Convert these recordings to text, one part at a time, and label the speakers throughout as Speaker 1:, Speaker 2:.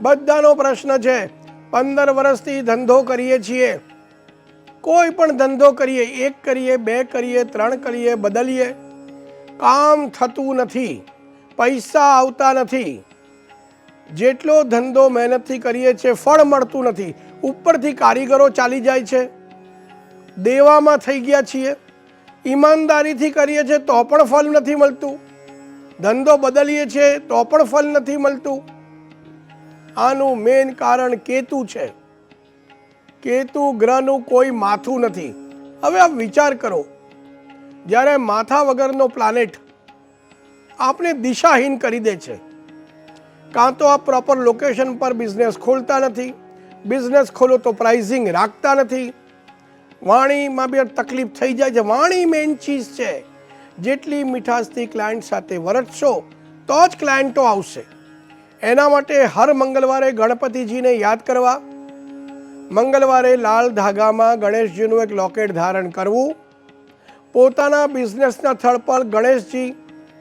Speaker 1: બધાનો પ્રશ્ન છે. પંદર વર્ષથી ધંધો કરીએ છીએ. કોઈ પણ ધંધો કરીએ, એક કરીએ, બે કરીએ, ત્રણ કરીએ, બદલીએ. કામ થતું નથી. પૈસા આવતા નથી. જેટલો ધંધો મહેનતથી કરીએ છીએ, ફળ મળતું નથી. ઉપરથી કારીગરો ચાલી જાય છે. દેવામાં થઈ ગયા છીએ. ઈમાનદારીથી કરીએ છીએ તો પણ ફળ નથી મળતું. ધંધો બદલીએ છીએ તો પણ ફળ નથી મળતું. આનું મેઇન કારણ કેતુ છે. કેતુ ગ્રહનું કોઈ માથું નથી. હવે આપ વિચાર કરો, જ્યારે માથા વગરનો પ્લાનેટ આપને દિશાહીન કરી દે છે, કાં તો આપ પ્રોપર લોકેશન પર બિઝનેસ ખોલતા નથી બિઝનેસ ખોલો તો પ્રાઇઝિંગ રાખતા નથી. વાણીમાં બી તકલીફ થઈ જાય છે. વાણી મેઇન ચીજ છે. જેટલી મીઠાશથી ક્લાયન્ટ સાથે વરતશો તો જ ક્લાયન્ટો આવશે. એના માટે હર મંગળવારે ગણપતિજીને યાદ કરવા, મંગળવારે લાલ ધાગામાં ગણેશજીનું એક લોકેટ ધારણ કરવું, પોતાના બિઝનેસના સ્થળ પર ગણેશજી,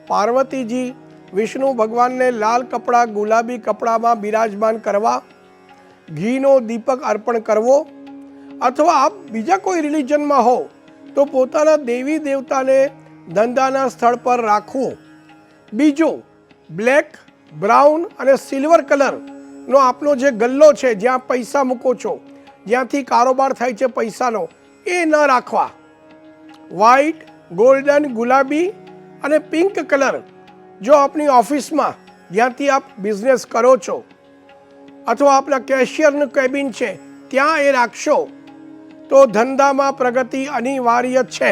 Speaker 1: પાર્વતીજી, વિષ્ણુ ભગવાનને લાલ કપડાં, ગુલાબી કપડામાં બિરાજમાન કરવા, ઘીનો દીપક અર્પણ કરવો, અથવા આપ બીજા કોઈ રિલિજનમાં હો તો પોતાના દેવી દેવતાને ધંધાના સ્થળ પર રાખવો. બીજો, બ્લેક બ્રાઉન અને સિલ્વર કલરનો આપનો જે ગલ્લો છે, જ્યાં પૈસા મૂકો છો, જ્યાંથી કારોબાર થાય છે પૈસાનો, એ ન રાખવા. વ્હાઈટ ગોલ્ડન ગુલાબી અને પિંક કલર જો આપની ઓફિસમાં જ્યાંથી આપ બિઝનેસ કરો છો, અથવા આપના કેશિયરનું કેબિન છે, ત્યાં એ રાખશો, તો ધંધામાં પ્રગતિ અનિવાર્ય છે.